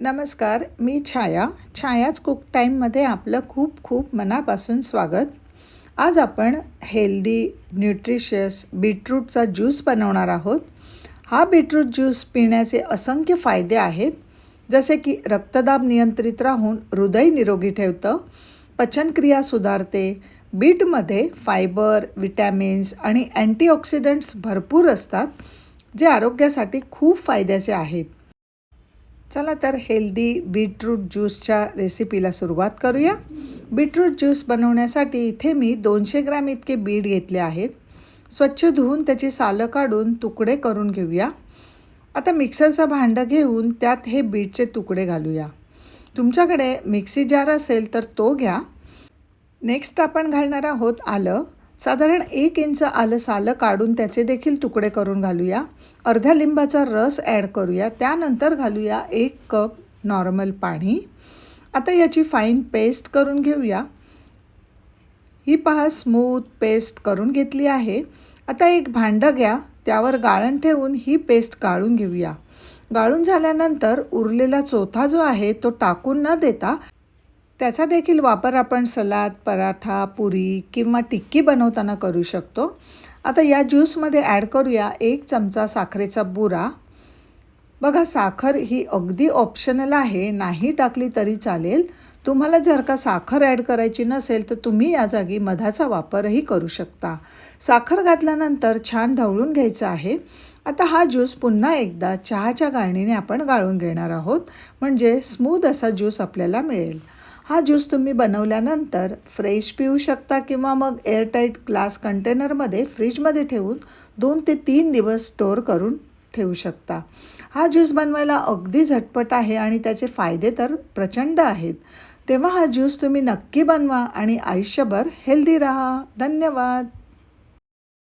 नमस्कार मी छाया. छायाच कुक टाईममध्ये आपलं खूप खूप मनापासून स्वागत. आज आपण हेल्दी न्यूट्रिशियस बीटरूटचा ज्यूस बनवणार आहोत. हा बीटरूट ज्यूस पिण्याचे असंख्य फायदे आहेत. जसे की रक्तदाब नियंत्रित राहून हृदय निरोगी ठेवतं पचनक्रिया सुधारते बीटमध्ये फायबर विटॅमिन्स आणि अँटीऑक्सिडंट्स भरपूर असतात जे आरोग्यासाठी खूप फायद्याचे आहेत. चला तर हेल्दी बीटरूट ज्यूसच्या रेसिपीला सुरुवात करूया. बीटरूट ज्यूस बनवण्यासाठी इथे मी दोनशे ग्रॅम इतके बीट घेतले आहेत. स्वच्छ धुवून त्याची सालं काढून तुकडे करून घेऊया. आता मिक्सरचं भांडं घेऊन त्यात हे बीटचे तुकडे घालूया. तुमच्याकडे मिक्सी जार असेल तर तो घ्या. नेक्स्ट आपण घालणार आहोत आलं. साधारण एक इंच आलं सालं काढून त्याचे देखील तुकडे करून घालूया. अर्ध्या लिंबाचा रस ॲड करूया. त्यानंतर घालूया एक कप नॉर्मल पाणी. आता याची फाईन पेस्ट करून घेऊया. ही पहा स्मूथ पेस्ट करून घेतली आहे. आता एक भांडं घ्या. त्यावर गाळण ठेवून ही पेस्ट गाळून घेऊया. गाळून झाल्यानंतर उरलेला चोथा जो आहे तो टाकून न देता त्याचा देखील वापर आपण सलाद पराठा पुरी किंवा टिक्की बनवताना करू शकतो. आता या ज्यूसमध्ये ॲड करूया एक चमचा साखरेचा बुरा. बघा साखर ही अगदी ऑप्शनल आहे नाही टाकली तरी चालेल. तुम्हाला जर का साखर ॲड करायची नसेल तर तुम्ही या जागी मधाचा वापरही करू शकता. साखर घातल्यानंतर छान ढवळून घ्यायचं आहे. आता हा ज्यूस पुन्हा एकदा चहाच्या गाळणीने आपण गाळून घेणार आहोत. म्हणजे स्मूद असा ज्यूस आपल्याला मिळेल. हा ज्यूस तुम्ही बनवल्यानंतर फ्रेश पिऊ शकता किंवा मग एअरटाईट ग्लास कंटेनरमध्ये फ्रीजमध्ये ठेवून दोन ते तीन दिवस स्टोअर करून ठेवू शकता. हा ज्यूस बनवायला अगदी झटपट आहे आणि त्याचे फायदे तर प्रचंड आहेत. तेव्हा हा ज्यूस तुम्ही नक्की बनवा आणि आयुष्यभर हेल्दी राहा. धन्यवाद.